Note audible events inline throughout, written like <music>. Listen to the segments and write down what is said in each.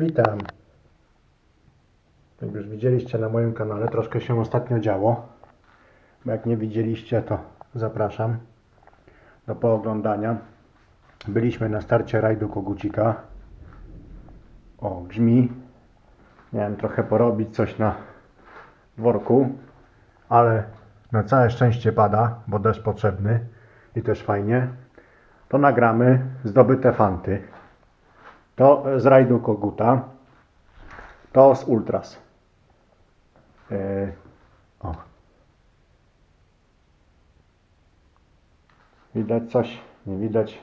Witam. Jak już widzieliście na moim kanale, troszkę się ostatnio działo. Bo jak nie widzieliście, to zapraszam do pooglądania. Byliśmy na starcie rajdu Kogucika. O, grzmi. Miałem trochę porobić coś na worku, ale na całe szczęście pada, bo deszcz potrzebny i też fajnie. To nagramy zdobyte fanty. To z rajdu Koguta. To z Ultras. Yy, o. Widać coś? Nie widać.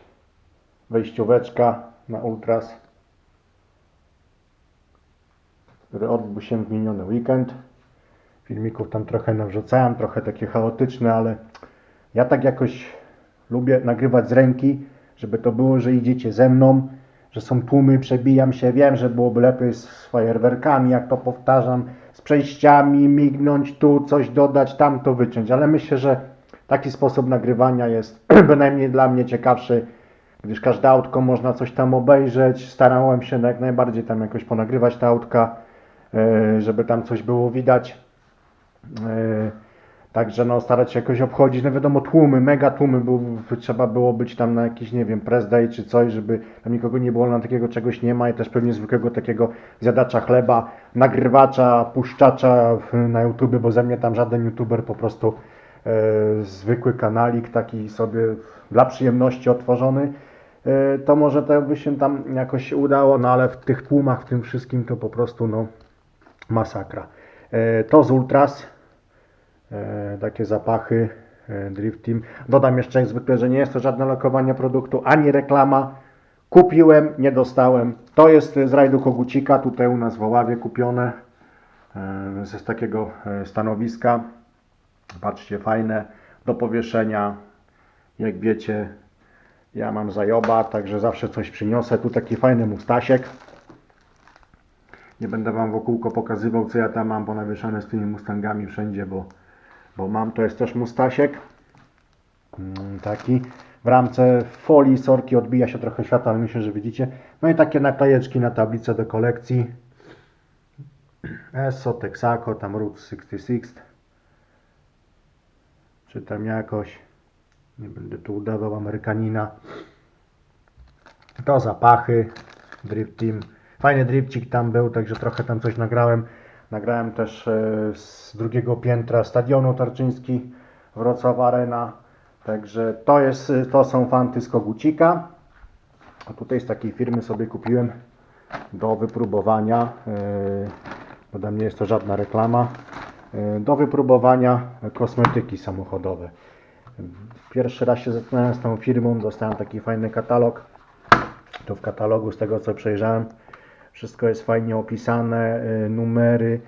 Wejścióweczka na Ultras, który odbył się w miniony weekend. Filmików tam trochę nawrzucałem, trochę takie chaotyczne, ale ja tak jakoś lubię nagrywać z ręki, żeby to było, że idziecie ze mną, że są tłumy, przebijam się. Wiem, że byłoby lepiej z fajerwerkami, jak to powtarzam, z przejściami, mignąć tu, coś dodać, tam to wyciąć, ale myślę, że taki sposób nagrywania jest <clears throat> bynajmniej dla mnie ciekawszy, gdyż każde autko można coś tam obejrzeć. Starałem się jak najbardziej tam jakoś ponagrywać te autka, e, żeby tam coś było widać. Także no starać się jakoś obchodzić, no wiadomo tłumy, mega tłumy, był, trzeba było być tam na jakiś, nie wiem, press day czy coś, żeby tam nikogo nie było, na takiego czegoś nie ma i też pewnie zwykłego takiego zjadacza chleba, nagrywacza, puszczacza na YouTube, bo ze mnie tam żaden YouTuber po prostu e, zwykły kanalik taki sobie dla przyjemności otworzony, e, to może to by się tam jakoś udało, no ale w tych tłumach, w tym wszystkim to po prostu no masakra. E, to z Ultras, takie zapachy e, Drift Team. Dodam jeszcze jak zwykle, że nie jest to żadne lokowanie produktu, ani reklama. Kupiłem, nie dostałem. To jest z rajdu Kogucika, tutaj u nas w Oławie kupione e, z takiego e, stanowiska. Patrzcie, fajne do powieszenia. Jak wiecie, ja mam zajoba, także zawsze coś przyniosę. Tu taki fajny mustasiek. Nie będę Wam wokółko pokazywał, co ja tam mam ponawieszane z tymi Mustangami wszędzie, bo, bo mam. To jest też Mustasiek. Mm, Taki. W ramce folii sorki odbija się trochę światła, ale myślę, że widzicie. No i takie naklejeczki na tablicę do kolekcji. ESO, Texaco, tam Route 66. Czy tam jakoś. Nie będę tu udawał Amerykanina. To zapachy. Drift Team. Fajny drifcik tam był, także trochę tam coś nagrałem. Nagrałem też e, z drugiego piętra stadionu Tarczyński Wrocław Arena. Także to, jest, e, to są fanty z Kogucika. A tutaj z takiej firmy sobie kupiłem do wypróbowania. e, Ode mnie jest to żadna reklama. Do wypróbowania kosmetyki samochodowe. Pierwszy raz się zetknąłem z tą firmą, dostałem taki fajny katalog. Tu w katalogu, z tego co przejrzałem, wszystko jest fajnie opisane, y, numery,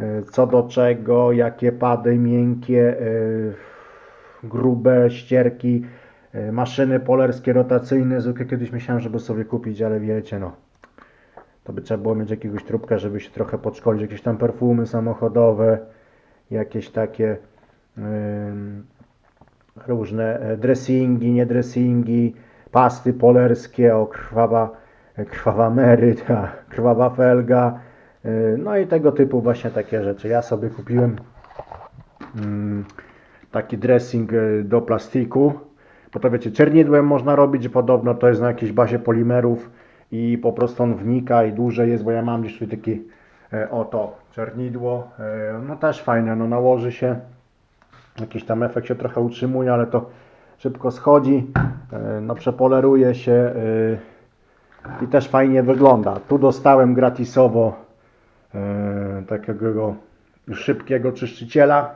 y, co do czego, jakie pady miękkie, y, grube ścierki, maszyny polerskie rotacyjne. Zwykle kiedyś myślałem, żeby sobie kupić, ale wiecie, no. To by trzeba było mieć jakiegoś trupka, żeby się trochę podszkolić. Jakieś tam perfumy samochodowe, jakieś takie ym, różne e, dressingi, nie dressingi, pasty polerskie, o krwawa, krwawa Mary, ta, krwawa felga, y, no i tego typu właśnie takie rzeczy. Ja sobie kupiłem mm, taki dressing y, do plastiku, bo to wiecie, czernidłem można robić, podobno to jest na jakiejś bazie polimerów i po prostu on wnika i dłużej jest, bo ja mam gdzieś tutaj taki e, oto czernidło, e, no też fajne, no nałoży się, jakiś tam efekt się trochę utrzymuje, ale to szybko schodzi, e, no przepoleruje się i też fajnie wygląda. Tu dostałem gratisowo e, takiego szybkiego czyszczyciela.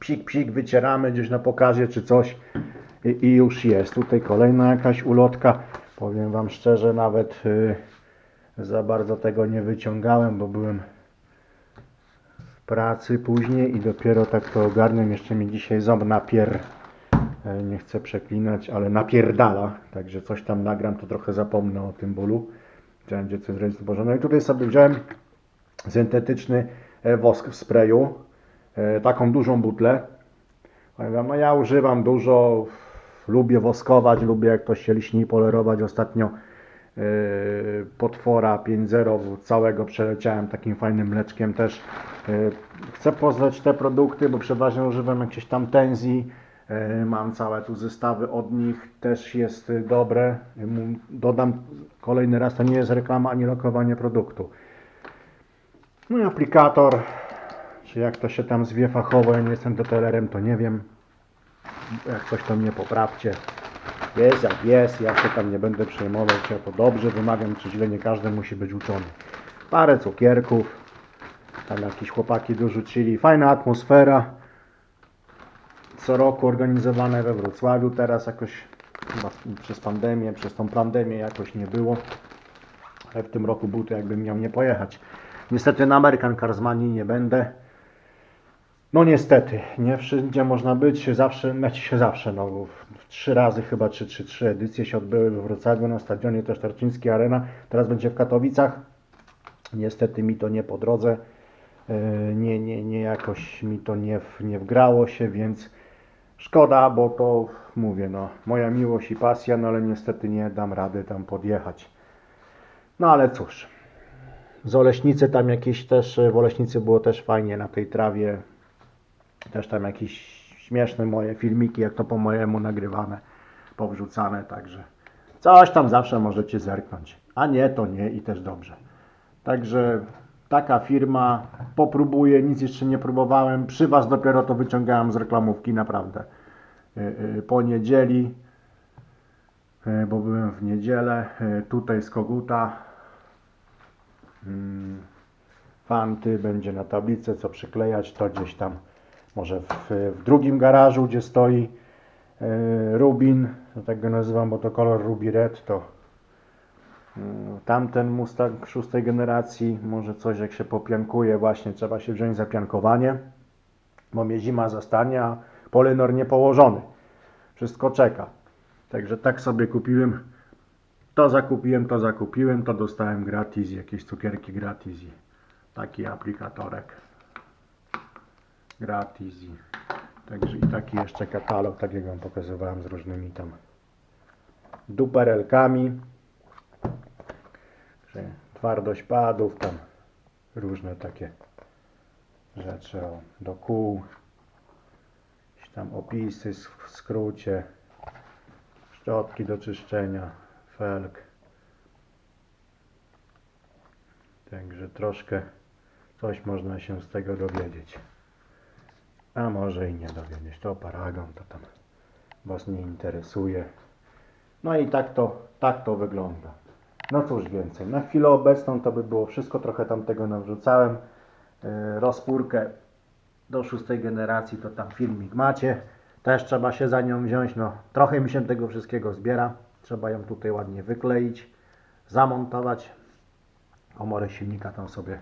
Psik, psik, wycieramy gdzieś na pokazie czy coś i, i już jest. Tutaj kolejna jakaś ulotka. Powiem Wam szczerze, nawet e, za bardzo tego nie wyciągałem, bo byłem w pracy później i dopiero tak to ogarnę. Jeszcze mi dzisiaj ząb napier... e, Nie chcę przeklinać, ale napierdala. Także coś tam nagram, to trochę zapomnę o tym bólu. Chciałem gdzie coś zrobić. No i tutaj sobie wziąłem syntetyczny e, wosk w sprayu. E, Taką dużą butlę. No ja używam dużo, lubię woskować, lubię jak ktoś się liśni polerować. Ostatnio potwora 5.0 całego przeleciałem takim fajnym mleczkiem też. Chcę poznać te produkty, bo przeważnie używam jakieś tam tenzji. Yy, Mam całe tu zestawy od nich, też jest dobre. Mu- Dodam kolejny raz, to nie jest reklama ani lokowanie produktu. No i aplikator, czy jak to się tam zwie fachowo, ja nie jestem detailerem, to nie wiem. Jak coś to mnie poprawcie. Jest jak jest, ja się tam nie będę przejmował, czy ja to dobrze wymawiam, czy źle, nie każdy musi być uczony. Parę cukierków, tam jakieś chłopaki dorzucili, fajna atmosfera. Co roku organizowane we Wrocławiu, teraz jakoś chyba przez pandemię, przez tą pandemię jakoś nie było. Ale w tym roku był to jakbym miał nie pojechać. Niestety na American Carsmanii nie będę. No niestety, nie wszędzie można być, zawsze, znaczy się zawsze, no trzy razy chyba, czy trzy, trzy edycje się odbyły we Wrocławiu na stadionie też Tarczyńskiej Arena, teraz będzie w Katowicach. Niestety mi to nie po drodze, Yy, nie, nie, nie jakoś mi to nie, w- nie wgrało się, więc szkoda, bo to mówię, no moja miłość i pasja, no ale niestety nie dam rady tam podjechać. No ale cóż, z Oleśnicy tam jakieś też, w Oleśnicy było też fajnie na tej trawie, też tam jakieś śmieszne moje filmiki, jak to po mojemu nagrywane, powrzucane, także coś tam zawsze możecie zerknąć, a nie, to nie i też dobrze. Także taka firma, popróbuję, nic jeszcze nie próbowałem, przy Was dopiero to wyciągałem z reklamówki, naprawdę. Y, y, Po niedzieli, y, bo byłem w niedzielę, tutaj z Koguta, Mm, fanty, będzie na tablicę co przyklejać, to gdzieś tam może w, w drugim garażu, gdzie stoi e, Rubin, tak go nazywam, bo to kolor Ruby Red, to tamten Mustang szóstej generacji, może coś jak się popiankuje, właśnie trzeba się wziąć za piankowanie, bo mnie zima zastanie, a polynor nie położony, wszystko czeka. Także tak sobie kupiłem. To zakupiłem, to zakupiłem, to dostałem gratis, jakieś cukierki gratis taki aplikatorek. Gratis także i taki jeszcze katalog, tak jak wam pokazywałem z różnymi tam duperelkami twardość padów tam różne takie rzeczy o, do kół jakieś tam opisy w skrócie szczotki do czyszczenia felg. Także troszkę coś można się z tego dowiedzieć. A może i nie dowiedzieć. To paragon, to tam Was nie interesuje. No i tak to, tak to wygląda. No cóż więcej. Na chwilę obecną to by było wszystko. Trochę tam tego nawrzucałem. Yy, rozpórkę do szóstej generacji to tam filmik macie. Też trzeba się za nią wziąć. No, trochę mi się tego wszystkiego zbiera. Trzeba ją tutaj ładnie wykleić, zamontować. Komory silnika tam sobie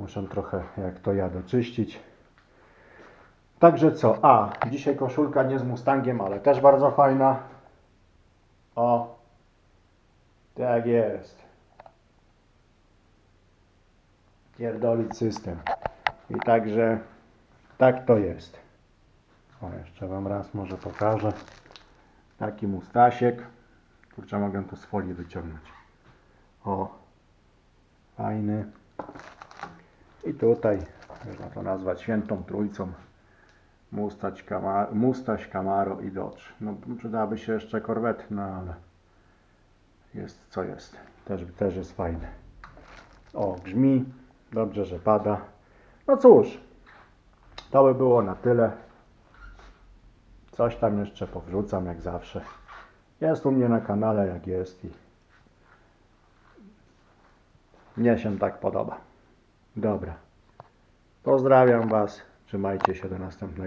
muszę trochę, jak to ja, doczyścić. Także co? A, dzisiaj koszulka nie z Mustangiem, ale też bardzo fajna. O, tak jest. Pierdolić system. I także tak to jest. O, jeszcze Wam raz może pokażę. Taki mustasiek. Kurczę, mogę to z folii wyciągnąć. O, fajny. I tutaj, można to nazwać świętą trójcą. Mustać, Camaro, Mustaś, Camaro i Dodge. No, przydałaby się jeszcze Corvette, no ale jest co jest. Też, też jest fajny. O, grzmi. Dobrze, że pada. No cóż, to by było na tyle. Coś tam jeszcze powrzucam jak zawsze. Jest u mnie na kanale jak jest i mnie się tak podoba. Dobra. Pozdrawiam Was. Trzymajcie się do następnego.